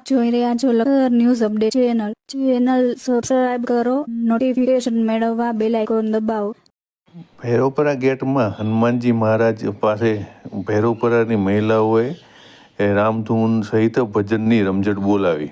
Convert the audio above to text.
આપ જોઈ રહ્યા છો Lakhar news update channel. Channel subscribe કરો નોટિફિકેશન મેળવવા બેલ આઇકોન દબાવો. ભૈરવપરા ગેટમાં હનુમાનજી મહારાજ પાસે ભૈરવપરાની મહિલાઓએ રામધૂન સહિત ભજનની રમઝટ બોલાવી.